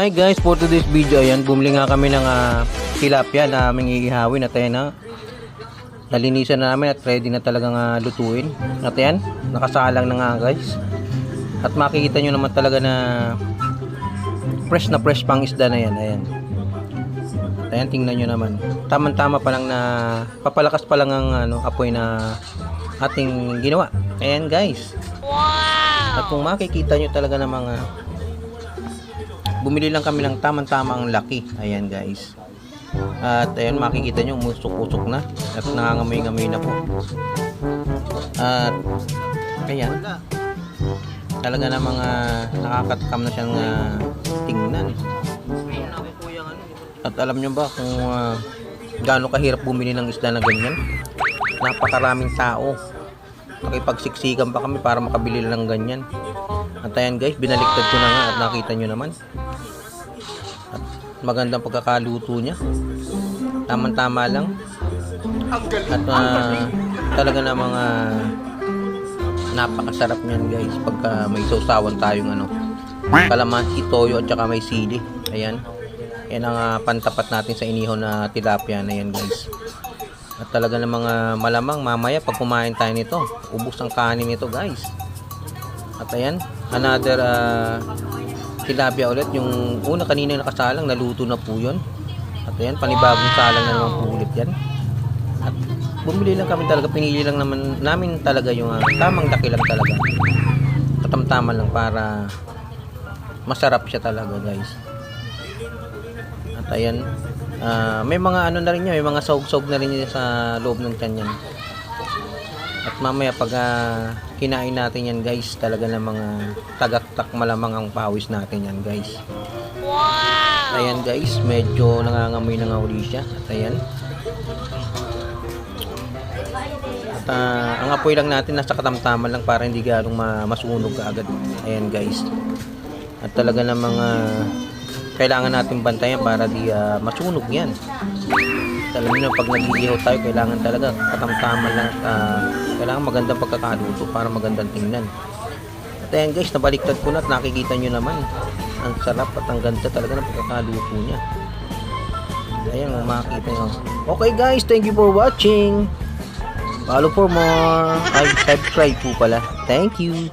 Hi guys, for today's video, ayan, bumili nga kami ng ah, tilapia na aming iihawin at ayan na. Nalinisan na namin at ready na talagang ah, lutuin. At ayan, nakasalang na nga guys. At makikita nyo naman talaga na fresh na fresh pang isda na yan. Ayan. At ayan, tingnan nyo naman. Tama-tama pa lang na papalakas pa lang ang ano, apoy na ating ginawa. Ayan guys. At kung makikita nyo talaga ng mga bumili lang kami ng tamang-tama ang laki. Ayan guys. At ayan makikita nyo umusok-usok na at nangangamoy-ngamoy na po. At ayan. Talaga na mga nakakatakam na siyang ah, tingnan. At alam nyo ba kung uh, gaano kahirap bumili ng isda na ganyan? Napakaraming tao. Nakipagsiksikan pa kami para makabili lang ng ganyan. At ayan guys, binaliktad ko na nga at nakita nyo naman. Magandang pagkakaluto niya. Tama-tama lang. At ah, talaga na mga napakasarap niyan guys pagka may sausawan tayong ano kalamansi, toyo at saka may sili. Ayan. Yan ang ah, pantapat natin sa inihaw na tilapia na yan guys. At talaga ng mga malamang mamaya pag kumain tayo nito, ubos ang kanin nito guys. At ayan, another ah, tilapia ulit. Yung una kanina nakasalang, naluto na po yun. At ayan, panibagong salang na naman po ulit yan. At bumili lang kami talaga, pinili lang naman namin talaga yung ah, tamang laki lang talaga. Katamtaman lang para masarap siya talaga guys. At ayan, ah, may mga ano na rin niya, may mga sog-sog na rin niya sa loob ng tiyan yan. At mamaya pag ah, kinain natin yan guys, talaga ng mga tagaktak malamang ang pawis natin yan guys. Wow! Ayan guys, medyo nangangamoy na nga uli siya. At ayan. At ah, ang apoy lang natin nasa katamtaman lang para hindi ganong ma- masunog ka agad. Ayan guys. At talaga ng mga kailangan natin bantayan para di ah, masunog yan. Alam niyo pag nag-iihaw tayo, kailangan talaga katamtaman lang ah, kailangan magandang pagkakaluto para magandang tingnan. At ayan guys, nabaliktad ko na at nakikita nyo naman. Ang sarap at ang ganda talaga ng pagkakaluto niya. Ayan, kung makikita nyo. Okay guys, thank you for watching. Follow for more. Ay, subscribe po pala. Thank you.